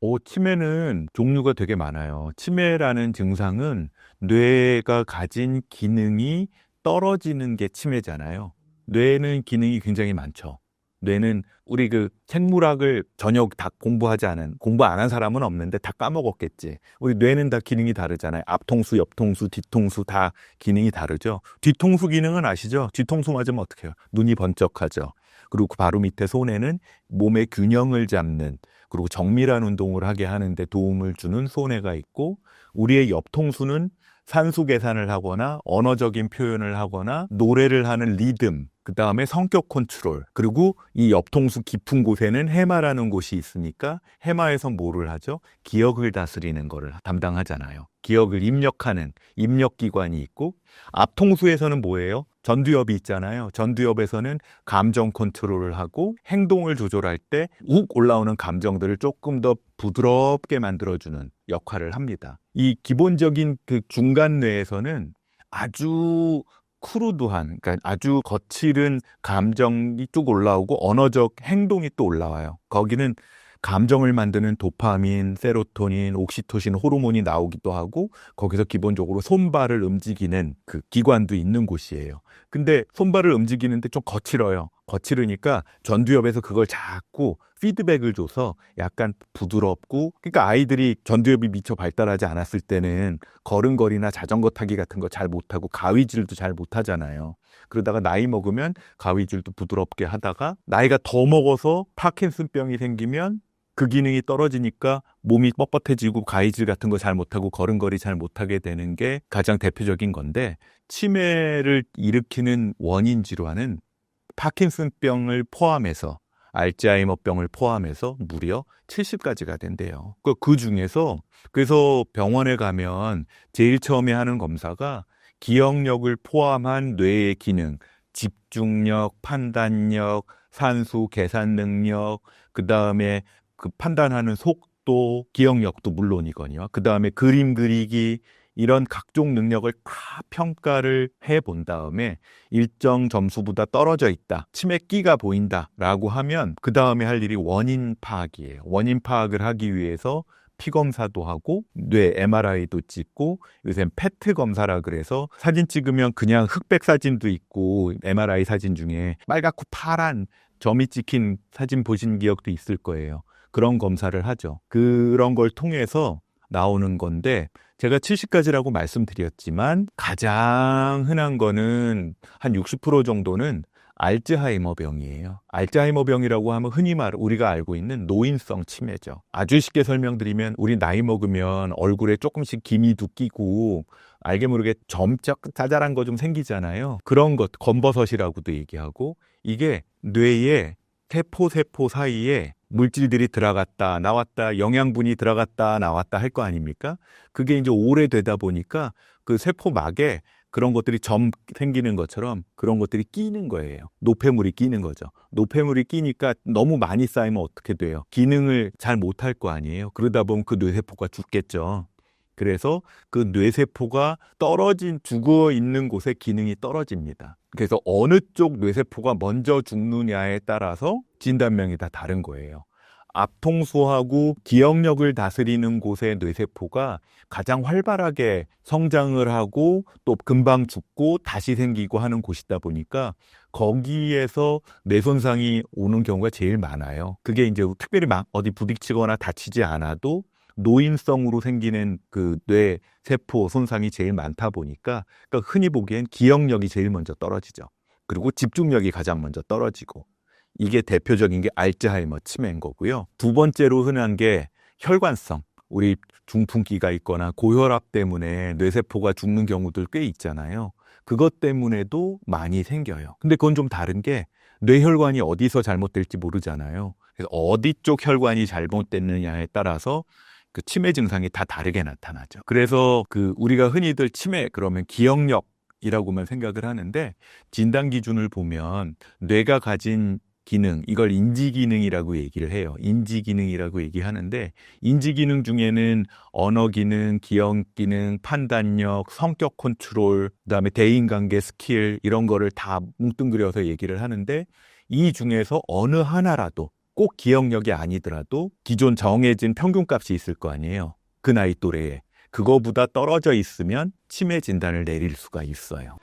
오, 치매는 종류가 되게 많아요. 치매라는 증상은 뇌가 가진 기능이 떨어지는 게 치매잖아요. 뇌는 기능이 굉장히 많죠. 뇌는 우리 그 생물학을 전혀 다 공부하지 않은 공부 안 한 사람은 없는데 다 까먹었겠지. 우리 뇌는 다 기능이 다르잖아요. 앞통수, 옆통수, 뒤통수 다 기능이 다르죠. 뒤통수 기능은 아시죠? 뒤통수 맞으면 어떡해요? 눈이 번쩍하죠. 그리고 그 바로 밑에 손에는 몸의 균형을 잡는 그리고 정밀한 운동을 하게 하는데 도움을 주는 손해가 있고 우리의 옆통수는 산수 계산을 하거나 언어적인 표현을 하거나 노래를 하는 리듬, 그 다음에 성격 컨트롤, 그리고 이 옆통수 깊은 곳에는 해마라는 곳이 있으니까 해마에서 뭐를 하죠? 기억을 다스리는 거를 담당하잖아요. 기억을 입력하는 입력기관이 있고 앞통수에서는 뭐예요? 전두엽이 있잖아요. 전두엽에서는 감정 컨트롤을 하고 행동을 조절할 때 욱 올라오는 감정들을 조금 더 부드럽게 만들어주는 역할을 합니다. 이 기본적인 그 중간 뇌에서는 아주 크루드한, 그러니까 아주 거칠은 감정이 쭉 올라오고 언어적 행동이 또 올라와요. 거기는 감정을 만드는 도파민, 세로토닌, 옥시토신 호르몬이 나오기도 하고 거기서 기본적으로 손발을 움직이는 그 기관도 있는 곳이에요. 근데 손발을 움직이는데 좀 거칠어요. 거칠으니까 전두엽에서 그걸 자꾸 피드백을 줘서 약간 부드럽고 그러니까 아이들이 전두엽이 미처 발달하지 않았을 때는 걸음걸이나 자전거 타기 같은 거 잘 못하고 가위질도 잘 못하잖아요. 그러다가 나이 먹으면 가위질도 부드럽게 하다가 나이가 더 먹어서 파킨슨병이 생기면 그 기능이 떨어지니까 몸이 뻣뻣해지고 가위질 같은 거 잘 못하고 걸음걸이 잘 못하게 되는 게 가장 대표적인 건데 치매를 일으키는 원인 질환은 파킨슨병을 포함해서 알츠하이머병을 포함해서 무려 70가지가 된대요. 그, 그 중에서 그래서 병원에 가면 제일 처음에 하는 검사가 기억력을 포함한 뇌의 기능, 집중력, 판단력, 산수, 계산 능력, 그 다음에 그 판단하는 속도, 기억력도 물론이거니와 그 다음에 그림 그리기 이런 각종 능력을 다 평가를 해 본 다음에 일정 점수보다 떨어져 있다. 치매기가 보인다라고 하면 그 다음에 할 일이 원인 파악이에요. 원인 파악을 하기 위해서 피 검사도 하고 뇌 MRI도 찍고 요새 페트 검사라 그래서 사진 찍으면 그냥 흑백 사진도 있고 MRI 사진 중에 빨갛고 파란 점이 찍힌 사진 보신 기억도 있을 거예요. 그런 검사를 하죠. 그런 걸 통해서 나오는 건데 제가 70가지라고 말씀드렸지만 가장 흔한 거는 한 60% 정도는 알츠하이머 병이에요. 알츠하이머 병이라고 하면 흔히 말 우리가 알고 있는 노인성 치매죠. 아주 쉽게 설명드리면 우리 나이 먹으면 얼굴에 조금씩 기미도 끼고 알게 모르게 점쩍 자잘한 거 좀 생기잖아요. 그런 것 검버섯이라고도 얘기하고 이게 뇌의 세포 세포 사이에 물질들이 들어갔다 나왔다 영양분이 들어갔다 나왔다 할 거 아닙니까? 그게 이제 오래되다 보니까 그 세포막에 그런 것들이 점 생기는 것처럼 그런 것들이 끼는 거예요. 노폐물이 끼는 거죠. 노폐물이 끼니까 너무 많이 쌓이면 어떻게 돼요? 기능을 잘 못할 거 아니에요. 그러다 보면 그 뇌세포가 죽겠죠. 그래서 그 뇌세포가 떨어진 죽어 있는 곳에 기능이 떨어집니다. 그래서 어느 쪽 뇌세포가 먼저 죽느냐에 따라서 진단명이 다 다른 거예요. 앞통수하고 기억력을 다스리는 곳의 뇌세포가 가장 활발하게 성장을 하고 또 금방 죽고 다시 생기고 하는 곳이다 보니까 거기에서 뇌 손상이 오는 경우가 제일 많아요. 그게 이제 특별히 막 어디 부딪히거나 다치지 않아도 노인성으로 생기는 그 뇌 세포 손상이 제일 많다 보니까 그러니까 흔히 보기엔 기억력이 제일 먼저 떨어지죠. 그리고 집중력이 가장 먼저 떨어지고 이게 대표적인 게 알츠하이머 치매인 거고요. 두 번째로 흔한 게 혈관성. 우리 중풍기가 있거나 고혈압 때문에 뇌세포가 죽는 경우들 꽤 있잖아요. 그것 때문에도 많이 생겨요. 근데 그건 좀 다른 게 뇌혈관이 어디서 잘못될지 모르잖아요. 그래서 어디 쪽 혈관이 잘못됐느냐에 따라서 그 치매 증상이 다 다르게 나타나죠. 그래서 그 우리가 흔히들 치매 그러면 기억력 이라고만 생각을 하는데 진단 기준을 보면 뇌가 가진 기능, 이걸 인지 기능이라고 얘기를 해요. 인지 기능이라고 얘기하는데 인지 기능 중에는 언어 기능, 기억 기능, 판단력, 성격 컨트롤, 그다음에 대인 관계 스킬 이런 거를 다 뭉뚱그려서 얘기를 하는데 이 중에서 어느 하나라도 꼭 기억력이 아니더라도 기존 정해진 평균값이 있을 거 아니에요. 그 나이 또래에. 그거보다 떨어져 있으면 치매 진단을 내릴 수가 있어요.